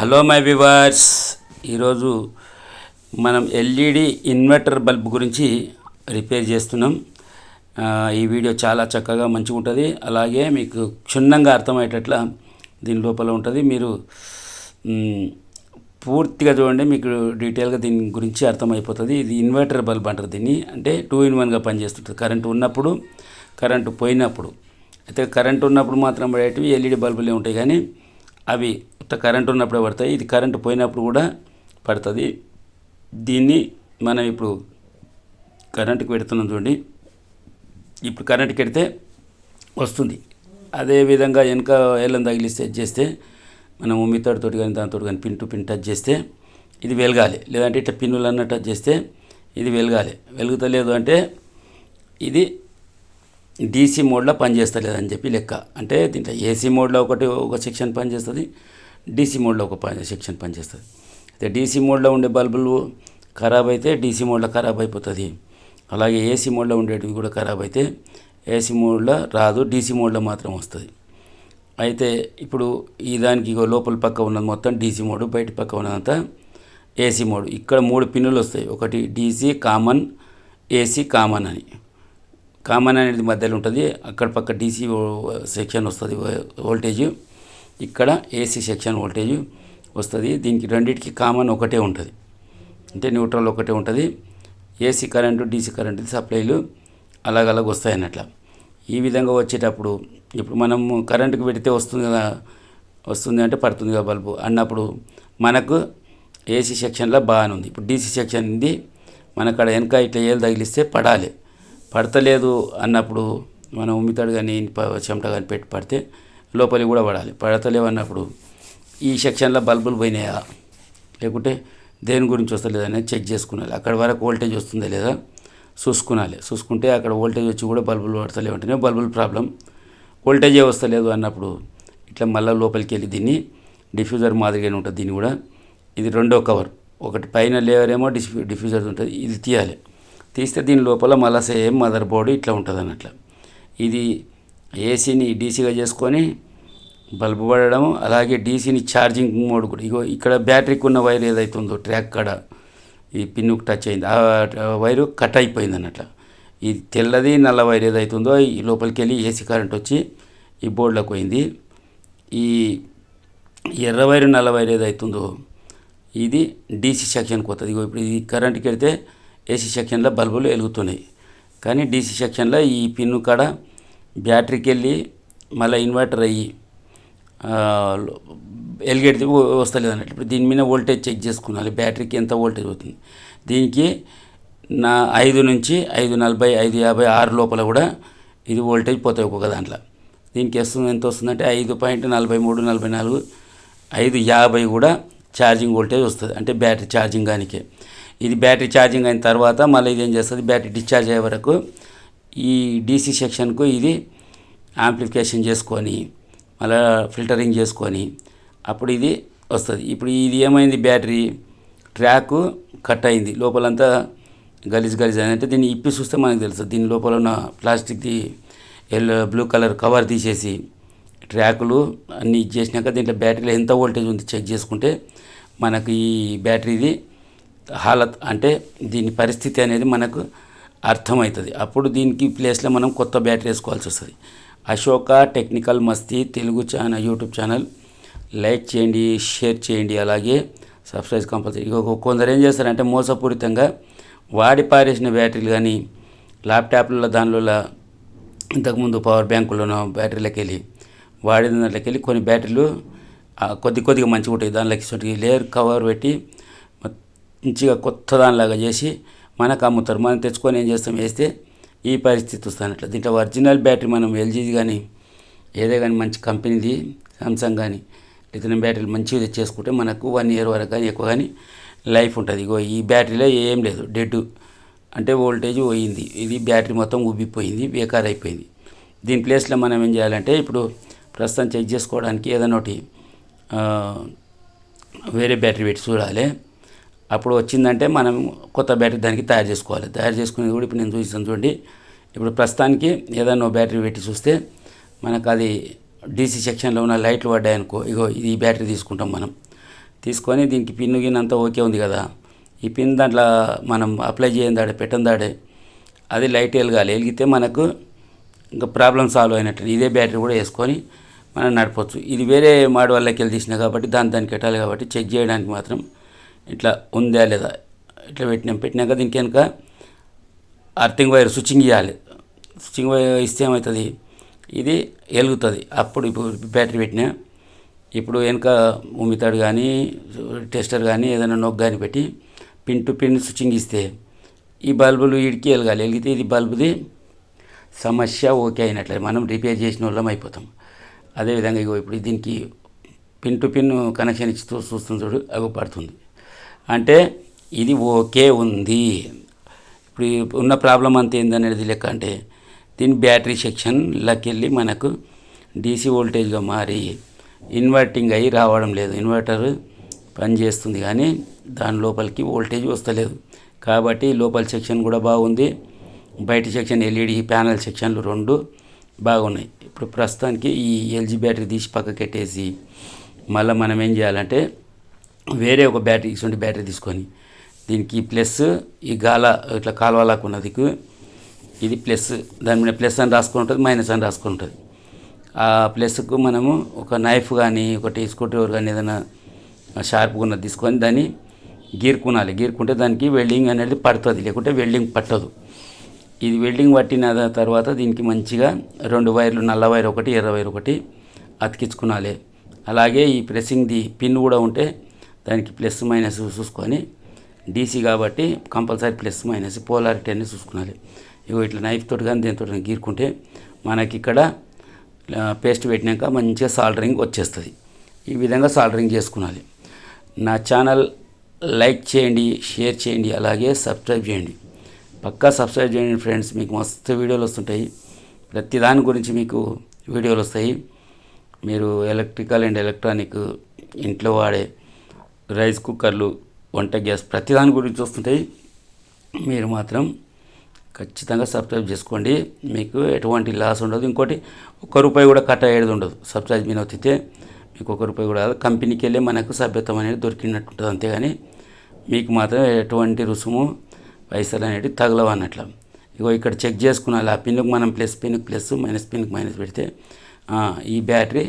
Hello my viewers ఈరోజు మనం LED inverter bulb గురించి రిపేర్ చేస్తున్నాం. ఈ వీడియో చాలా చక్కగా మంచిగా ఉంటుంది. అలాగే మీకు క్షుణ్ణంగా అర్థమయ్యేటట్ల దీని లోపల ఉంటుంది. మీరు పూర్తిగా చూడండి మీకు డీటెయిల్గా దీని గురించి అర్థమైపోతుంది. ఇది ఇన్వర్టర్ బల్బ్ అంటారు దీన్ని. అంటే టూ ఇన్ వన్గా పనిచేస్తుంటుంది. కరెంటు ఉన్నప్పుడు కరెంటు పోయినప్పుడు. అయితే కరెంటు ఉన్నప్పుడు మాత్రం పడేటివి ఎల్ఈడి బల్బులే ఉంటాయి కానీ అవి ఉత్త కరెంటు ఉన్నప్పుడే పడతాయి. ఇది కరెంటు పోయినప్పుడు కూడా పడుతుంది. దీన్ని మనం ఇప్పుడు కరెంటుకి పెడుతున్నాం చూడండి. ఇప్పుడు కరెంటుకి పెడితే వస్తుంది. అదే విధంగా వెనక ఏళ్ళని తగిలిస్తే చేస్తే మనం ఉమ్మితాడుతో కానీ దాంతో కానీ పిన్ టు పిన్ టచ్ చేస్తే ఇది వెలగాలి. లేదంటే ఇట్లా పిన్నులు అన్న టచ్ చేస్తే ఇది వెలగాలి. వెలుగుతలేదు అంటే ఇది డీసీ మోడ్లో పనిచేస్తలేదని చెప్పి లెక్క. అంటే దీంట్లో ఏసీ మోడ్లో ఒకటి ఒక సెక్షన్ పనిచేస్తుంది. డీసీ మోడ్లో ఒక పని సెక్షన్ పనిచేస్తుంది. అయితే డీసీ మోడ్లో ఉండే బల్బులు ఖరాబ్ అయితే డీసీ మోడ్లో ఖరాబ్ అయిపోతుంది. అలాగే ఏసీ మోడ్లో ఉండేటివి కూడా ఖరాబ్ అయితే ఏసీ మోడ్లో రాదు డీసీ మోడ్లో మాత్రం వస్తుంది. అయితే ఇప్పుడు ఈ దానికి ఇగో లోపల పక్క ఉన్నది మొత్తం డీసీ మోడ్ బయట పక్క ఉన్నదంతా ఏసీ మోడ్. ఇక్కడ మూడు పిన్నులు వస్తాయి. ఒకటి డీసీ కామన్ ఏసీ కామన్ అని. కామన్ అనేది మధ్యలో ఉంటుంది. అక్కడ పక్క డీసీ సెక్షన్ వస్తుంది వోల్టేజ్. ఇక్కడ ఏసీ సెక్షన్ వోల్టేజ్ వస్తుంది. దీనికి రెండింటికి కామన్ ఒకటే ఉంటుంది. అంటే న్యూట్రల్ ఒకటే ఉంటుంది. ఏసీ కరెంటు డీసీ కరెంటు సప్లైలు అలాగ వస్తాయి అన్నట్ల. ఈ విధంగా వచ్చేటప్పుడు ఇప్పుడు మనం కరెంటుకి పెడితే వస్తుంది కదా వస్తుంది అంటే పడుతుంది కదా బల్బు. అన్నప్పుడు మనకు ఏసీ సెక్షన్లో బాగానే ఉంది. ఇప్పుడు డీసీ సెక్షన్ ఉంది మనకాడ వెనక ఇట్లా ఏళ్ళు తగిలిస్తే పడాలి. పడతలేదు అన్నప్పుడు మనం ఉమ్మితాడు కానీ చెమట కానీ పెట్టి పడితే లోపలికి కూడా పడాలి. పడతలేవన్నప్పుడు ఈ సెక్షన్లో బల్బులు పోయినాయా? లేకుంటే దేని గురించి వస్తలేదా అనేది చెక్ చేసుకునాలి. అక్కడ వరకు వోల్టేజ్ వస్తుందా లేదా చూసుకునాలి. చూసుకుంటే అక్కడ వోల్టేజ్ వచ్చి కూడా బల్బులు పడతలే ఉంటేనే బల్బులు ప్రాబ్లం. వోల్టేజే వస్తలేదు అన్నప్పుడు ఇట్లా మళ్ళీ లోపలికి వెళ్ళి దీన్ని డిఫ్యూజర్ మాదిరిగానే ఉంటుంది దీన్ని కూడా. ఇది రెండో కవర్. ఒకటి పైన లేయర్ ఏమో డిఫ్యూ డిఫ్యూజర్ ఉంటుంది. ఇది తీయాలి. తీస్తే దీని లోపల మళ్ళీ సేమ్ మదర్ బోర్డు ఇట్లా ఉంటుంది అన్నట్లు ఇది ఏసీని డీసీగా చేసుకొని బల్బు పడడం అలాగే డీసీని ఛార్జింగ్ మోడ్ కూడా. ఇగో ఇక్కడ బ్యాటరీకి ఉన్న వైర్ ఏదైతే ఉందో ట్రాక్ కాడ ఈ పిన్నుకు టచ్ అయింది. ఆ వైరు కట్ అయిపోయింది అన్నట్ల ఈ తెల్లది నల్ల వైర్ ఏదైతే ఉందో ఈ లోపలికి వెళ్ళి ఏసీ కరెంట్ వచ్చి ఈ బోర్డులోకి పోయింది. ఈ ఎర్ర వైరు నల్ల వైర్ ఏదైతుందో ఇది డీసీ సెక్షన్కి వస్తుంది ఇగో ఇప్పుడు ఇది కరెంట్కి వెళ్తే ఏసీ సెక్షన్లో బల్బులు వెలుగుతున్నాయి. కానీ డీసీ సెక్షన్లో ఈ పిన్ను కాడ బ్యాటరీకి వెళ్ళి మళ్ళీ ఇన్వర్టర్ అయ్యి ఎలిగేట్ వస్తలేదు అన్నట్లు ఇప్పుడు దీని మీద వోల్టేజ్ చెక్ చేసుకోవాలి బ్యాటరీకి ఎంత వోల్టేజ్ అవుతుంది? దీనికి నా ఐదు నుంచి ఐదు నలభై ఐదు యాభై ఆరు లోపల కూడా ఇది వోల్టేజ్ పోతాయి ఒక్కొక్క దాంట్లో. దీనికి వస్తుంది ఎంత వస్తుందంటే ఐదు పాయింట్ నలభై మూడు నలభై నాలుగు ఐదు యాభై కూడా ఛార్జింగ్ వోల్టేజ్ వస్తుంది. అంటే బ్యాటరీ ఛార్జింగ్ కానికే ఇది బ్యాటరీ ఛార్జింగ్ అయిన తర్వాత మళ్ళీ ఇది ఏం చేస్తుంది? బ్యాటరీ డిశ్చార్జ్ అయ్యే వరకు ఈ డీసీ సెక్షన్కు ఇది యాంప్లిఫికేషన్ చేసుకొని మళ్ళీ ఫిల్టరింగ్ చేసుకొని అప్పుడు ఇది వస్తుంది. ఇప్పుడు ఇది ఏమైంది బ్యాటరీ? ట్రాక్ కట్ అయింది. లోపలంతా గలీజ్ గలీజ్ అని అంటే దీన్ని ఇప్పి చూస్తే మనకు తెలుసు దీని లోపల ఉన్న ప్లాస్టిక్ది ఎల్లో బ్లూ కలర్ కవర్ తీసేసి ట్రాకులు అన్నీ చేసినాక దీంట్లో బ్యాటరీలో ఎంత వోల్టేజ్ ఉంది చెక్ చేసుకుంటే మనకు ఈ బ్యాటరీది హాలత్ అంటే దీని పరిస్థితి అనేది మనకు అర్థమవుతుంది. అప్పుడు దీనికి ప్లేస్లో మనం కొత్త బ్యాటరీ వేసుకోవాల్సి వస్తుంది. Ashoka technical Masti Telugu channel YouTube channel. Like చేయండి షేర్ చేయండి అలాగే సబ్స్క్రైబ్ కంపల్సరీ. ఇక కొందరు ఏం చేస్తారంటే మోసపూరితంగా వాడి పారేసిన బ్యాటరీలు కానీ ల్యాప్టాప్లలో దానిలో ఇంతకుముందు పవర్ బ్యాంకులోనో బ్యాటరీలకు వెళ్ళి వాడిన దాంట్లోకి వెళ్ళి కొన్ని బ్యాటరీలు కొద్ది కొద్దిగా మంచిగా ఉంటాయి. దానిలోకి ఇటువంటి లేయర్ కవర్ పెట్టి మంచిగా కొత్త దానిలాగా చేసి మనకు అమ్ముతారు. మనం తెచ్చుకొని ఏం చేస్తాం? వేస్తే ఈ పరిస్థితి వస్తుంది అట్లా. దీంట్లో ఒరిజినల్ బ్యాటరీ మనం ఎల్జీది కానీ ఏదే కానీ మంచి కంపెనీది సామ్సంగ్ కానీ లిథియం బ్యాటరీలు మంచిగా చేసుకుంటే మనకు వన్ ఇయర్ వరకు కానీ ఎక్కువ కానీ లైఫ్ ఉంటుంది. ఇగో ఈ బ్యాటరీలో ఏం లేదు. డెడ్ అంటే వోల్టేజ్ పోయింది. ఇది బ్యాటరీ మొత్తం ఉబ్బిపోయింది బేకార్ అయిపోయింది. దీని ప్లేస్లో మనం ఏం చేయాలంటే ఇప్పుడు ప్రస్తుతం చెక్ చేసుకోవడానికి ఏదైనా ఒకటి వేరే బ్యాటరీ పెట్టి చూడాలి. అప్పుడు వచ్చిందంటే మనం కొత్త బ్యాటరీ దానికి తయారు చేసుకోవాలి. తయారు చేసుకునేది కూడా ఇప్పుడు నేను చూపిస్తాను చూడండి. ఇప్పుడు ప్రస్తుతానికి ఏదైనా బ్యాటరీ పెట్టి చూస్తే మనకు అది డీసీ సెక్షన్లో ఉన్న లైట్లు పడ్డాయనుకో ఇగో ఇది ఈ బ్యాటరీ తీసుకుంటాం మనం. తీసుకొని దీనికి పిన్ను గిన్ అంతా ఓకే ఉంది కదా. ఈ పిన్ దాంట్లో మనం అప్లై చేయని దాడే పెట్టని దాడే అది లైట్ వెలగాలి. వెలిగితే మనకు ఇంకా ప్రాబ్లం సాల్వ్ అయినట్టు ఇదే బ్యాటరీ కూడా వేసుకొని మనం నడపచ్చు. ఇది వేరే మాడి వాళ్ళకి వెళ్ళి తీసినా కాబట్టి దాని దానికి పెట్టాలి కాబట్టి చెక్ చేయడానికి మాత్రం ఇట్లా ఉందా లేదా? ఇట్లా పెట్టినాం. పెట్టినాక దీనికి వెనుక అర్థింగ్ వైర్ స్విచ్చింగ్ ఇవ్వాలి స్విచ్చింగ్ వైర్ ఇస్తే ఏమవుతుంది? ఇది వెలుగుతుంది. అప్పుడు ఇప్పుడు బ్యాటరీ పెట్టినా ఇప్పుడు వెనుక ఉమ్మితాడు కానీ టెస్టర్ కానీ ఏదైనా నొగ్గు కానీ పెట్టి పిన్ టు పిన్ స్విచ్చింగ్ ఇస్తే ఈ బల్బులు ఇడికి వెలగాలి. వెలిగితే ఇది బల్బుది సమస్య ఓకే అయినట్లే. మనం రిపేర్ చేసిన వాళ్ళం అయిపోతాం. అదేవిధంగా ఇగో ఇప్పుడు దీనికి పిన్ టు పిన్ కనెక్షన్ ఇచ్చి చూస్తుంది చూడు అవి పడుతుంది. అంటే ఇది ఓకే ఉంది. ఇప్పుడు ఉన్న ప్రాబ్లం అంత ఏందనేది లెక్క అంటే దీని బ్యాటరీ సెక్షన్లోకి వెళ్ళి మనకు డీసీ వోల్టేజ్గా మారి ఇన్వర్టింగ్ అయ్యి రావడం లేదు. ఇన్వర్టర్ పనిచేస్తుంది కానీ దాని లోపలికి వోల్టేజ్ వస్తలేదు. కాబట్టి లోపల సెక్షన్ కూడా బాగుంది. బయట సెక్షన్ ఎల్ఈడి ప్యానల్ సెక్షన్లు రెండు బాగున్నాయి. ఇప్పుడు ప్రస్తుతానికి ఈ ఎల్జీ బ్యాటరీ తీసి పక్కకెట్టేసి మళ్ళీ మనం ఏం చేయాలంటే వేరే ఒక బ్యాటరీ ఇటువంటి బ్యాటరీ తీసుకొని దీనికి ప్లస్ ఈ గాల ఇట్లా కాలువలాగా ఉన్నది ఇది ప్లస్ దాని మీద ప్లస్ అని రాసుకుని ఉంటుంది మైనస్ అని రాసుకుని ఉంటుంది. ఆ ప్లస్కు మనము ఒక నైఫ్ కానీ ఒకటి స్క్రూడ్రైవర్ కానీ ఏదైనా షార్ప్గా ఉన్నది తీసుకొని దాన్ని గీరుకునాలి. గీరుకుంటే దానికి వెల్డింగ్ అనేది పడుతుంది లేకుంటే వెల్డింగ్ పట్టదు. ఇది వెల్డింగ్ పట్టిన తర్వాత దీనికి మంచిగా రెండు వైర్లు నల్ల వైర్ ఒకటి ఎర్ర వైర్ ఒకటి అతికించుకునాలి. అలాగే ఈ ప్రెస్సింగ్ది పిన్ కూడా ఉంటే దానికి ప్లస్ మైనస్ చూసుకొని డీసీ కాబట్టి కంపల్సరీ ప్లస్ మైనస్ పోలారిటీ అనేది చూసుకోవాలి ఇగో ఇట్లా నైఫ్ తోటి కానీ దీంతో గీరుకుంటే మనకి ఇక్కడ పేస్ట్ పెట్టినాక మంచిగా సాల్డరింగ్ వచ్చేస్తుంది. ఈ విధంగా సాల్డరింగ్ చేసుకునాలి. నా ఛానల్ లైక్ చేయండి షేర్ చేయండి అలాగే సబ్స్క్రైబ్ చేయండి. పక్కా సబ్స్క్రైబ్ చేయండి ఫ్రెండ్స్ మీకు మస్తు వీడియోలు వస్తుంటాయి. ప్రతి దాని గురించి మీకు వీడియోలు వస్తాయి. మీరు ఎలక్ట్రికల్ అండ్ ఎలక్ట్రానిక్ ఇంట్లో వాడే రైస్ కుక్కర్లు వంట గ్యాస్ ప్రతి దాని గురించి వస్తుంటాయి మీరు మాత్రం ఖచ్చితంగా సబ్స్క్రైబ్ చేసుకోండి. మీకు ఎటువంటి లాస్ ఉండదు. ఇంకోటి ఒక్క రూపాయి కూడా కట్ అయ్యేది ఉండదు. సబ్స్క్రైబ్ మీద వచ్చితే మీకు ఒక్క రూపాయి కూడా కంపెనీకి వెళ్ళి మనకు సభ్యత్వం అనేది దొరికినట్టు ఉంటుంది అంతేగాని మీకు మాత్రం ఎటువంటి రుసుము పైసలు అనేవి తగలవు అన్నట్లు. ఇగో ఇక్కడ చెక్ చేసుకున్నాలి ఆ పిన్కి మనం ప్లస్ పిన్కి ప్లస్ మైనస్ పిన్కి మైనస్ పెడితే ఈ బ్యాటరీ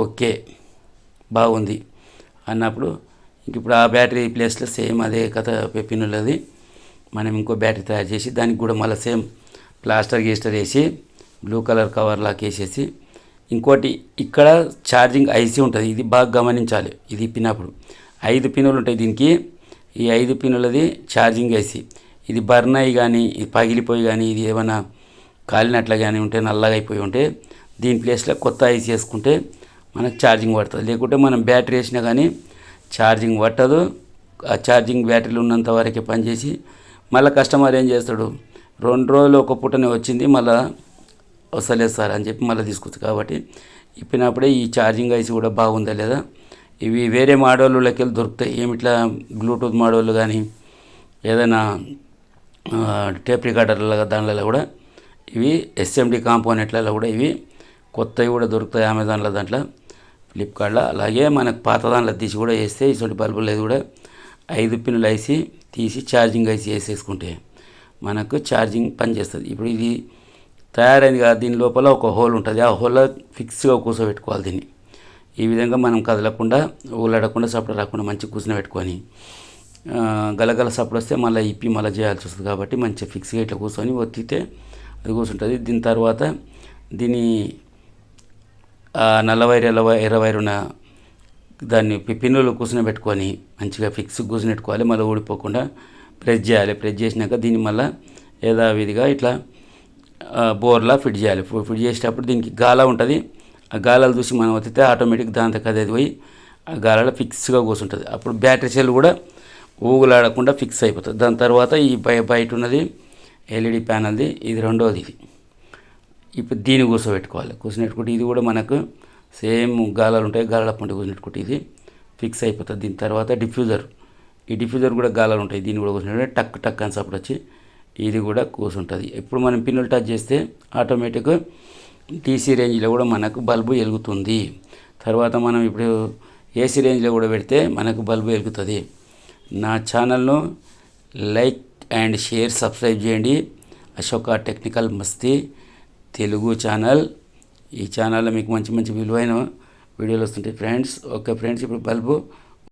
ఓకే బాగుంది. అన్నప్పుడు ఇంక ఇప్పుడు ఆ బ్యాటరీ ప్లేస్లో సేమ్ అదే కథ పిన్నులది మనం ఇంకో బ్యాటరీ తయారు చేసి దానికి కూడా మళ్ళీ సేమ్ ప్లాస్టర్ గీస్టర్ వేసి బ్లూ కలర్ కవర్ లాక్ వేసేసి ఇంకోటి ఇక్కడ ఛార్జింగ్ ఐసీ ఉంటుంది. ఇది బాగా గమనించాలి. ఇది పిన్నప్పుడు. ఐదు పిన్నులు ఉంటాయి దీనికి. ఈ ఐదు పిన్నులది ఛార్జింగ్ ఐసీ. ఇది బర్న్ అయ్యి కానీ ఇది పగిలిపోయి కానీ ఇది ఏమైనా కాలినట్లు కానీ ఉంటే నల్లగా అయిపోయి ఉంటే దీని ప్లేస్లో కొత్త ఐసీ వేసుకుంటే మనకు ఛార్జింగ్ పడుతుంది. లేకుంటే మనం బ్యాటరీ వేసినా కానీ ఛార్జింగ్ పట్టదు. ఆ ఛార్జింగ్ బ్యాటరీలు ఉన్నంత వరకే పనిచేసి మళ్ళీ కస్టమర్ ఏం చేస్తాడు? రెండు రోజులు ఒక పూటనే వచ్చింది మళ్ళీ వస్తలేదు సార్ అని చెప్పి మళ్ళీ తీసుకొచ్చు. కాబట్టి ఇప్పినప్పుడే ఈ ఛార్జింగ్ ఐసి కూడా బాగుందా లేదా? ఇవి వేరే మోడళ్ళకి వెళ్ళి దొరుకుతాయి. ఏమిట్లా బ్లూటూత్ మోడళ్ళు కానీ ఏదైనా టేప్ రికార్డర్ల దానిలో కూడా ఇవి ఎస్ఎండి కాంపోనెంట్లలో కూడా ఇవి కొత్తవి కూడా దొరుకుతాయి అమెజాన్లో దాంట్లో. ఫ్లిప్కార్ట్లో అలాగే మనకు పాత దాంట్లో తీసి కూడా వేస్తే ఇటువంటి బల్బులు అది కూడా. ఐదు పిన్నులు వేసి తీసి ఛార్జింగ్ వేసి వేసేసుకుంటే మనకు ఛార్జింగ్ పనిచేస్తుంది ఇప్పుడు ఇది తయారైంది కదా దీని లోపల ఒక హోల్ ఉంటుంది. ఆ హోల్లో ఫిక్స్గా కూర్చోబెట్టుకోవాలి దీన్ని. ఈ విధంగా మనం కదలకుండా ఊలాడకుండా సప్పుడు రాకుండా మంచిగా కూర్చుని పెట్టుకొని గలగల సప్పుడు వస్తే మళ్ళీ ఇప్పి మళ్ళీ చేయాల్సి వస్తుంది కాబట్టి మంచిగా ఫిక్స్గా ఇట్లా కూర్చొని ఒత్తితే అది కూర్చుంటుంది దీని తర్వాత దీని నలభై నల్ల ఇరవై ఎల్ల దాన్ని పిన్నులు కూర్చునబెట్టుకొని మంచిగా ఫిక్స్ కూర్చుని పెట్టుకోవాలి మళ్ళీ ఊడిపోకుండా ప్రెస్ చేయాలి. ప్రెస్ చేసినాక దీన్ని మళ్ళీ యథావిధిగా ఇట్లా బోర్లా ఫిట్ చేయాలి. ఫిట్ చేసేటప్పుడు దీనికి గాల ఉంటుంది. ఆ గాలాలు చూసి మనం వత్తితే ఆటోమేటిక్ దాంతో కదే పోయి ఆ గాలలో ఫిక్స్గా కూర్చుంటుంది. అప్పుడు బ్యాటరీ సెల్ కూడా ఊగులాడకుండా ఫిక్స్ అయిపోతుంది. దాని తర్వాత ఈ బయ బయట ఉన్నది ఎల్ఈడి ప్యానల్ది ఇది రెండోది ఇది. ఇప్పుడు దీన్ని కూర్చోబెట్టుకోవాలి కూర్చోబెట్టుకుంటే ఇది కూడా మనకు సేమ్ గాలాలు ఉంటాయి గాలాల పంట కూర్చోబెట్టుకుంటే ఇది ఫిక్స్ అయిపోతుంది. దీని తర్వాత డిఫ్యూజర్ ఈ డిఫ్యూజర్ కూడా గాలాలు ఉంటాయి దీన్ని కూడా కూర్చున్నట్టు టక్ టక్ అని సపోర్ట్ వచ్చి ఇది కూడా కూర్చుంటుంది ఇప్పుడు మనం పిన్నులు టచ్ చేస్తే ఆటోమేటిక్ టీసీ రేంజ్లో కూడా మనకు బల్బు వెలుగుతుంది. తర్వాత మనం ఇప్పుడు ఏసీ రేంజ్లో కూడా పెడితే మనకు బల్బు వెలుగుతుంది. నా ఛానల్ను లైక్ అండ్ షేర్ సబ్స్క్రైబ్ చేయండి. అశోక టెక్నికల్ మస్తీ. తెలుగు ఛానల్. ఈ ఛానల్లో మీకు మంచి మంచి విలువైన వీడియోలు వస్తుంటాయి ఫ్రెండ్స్. ఓకే ఫ్రెండ్స్ ఇప్పుడు బల్బు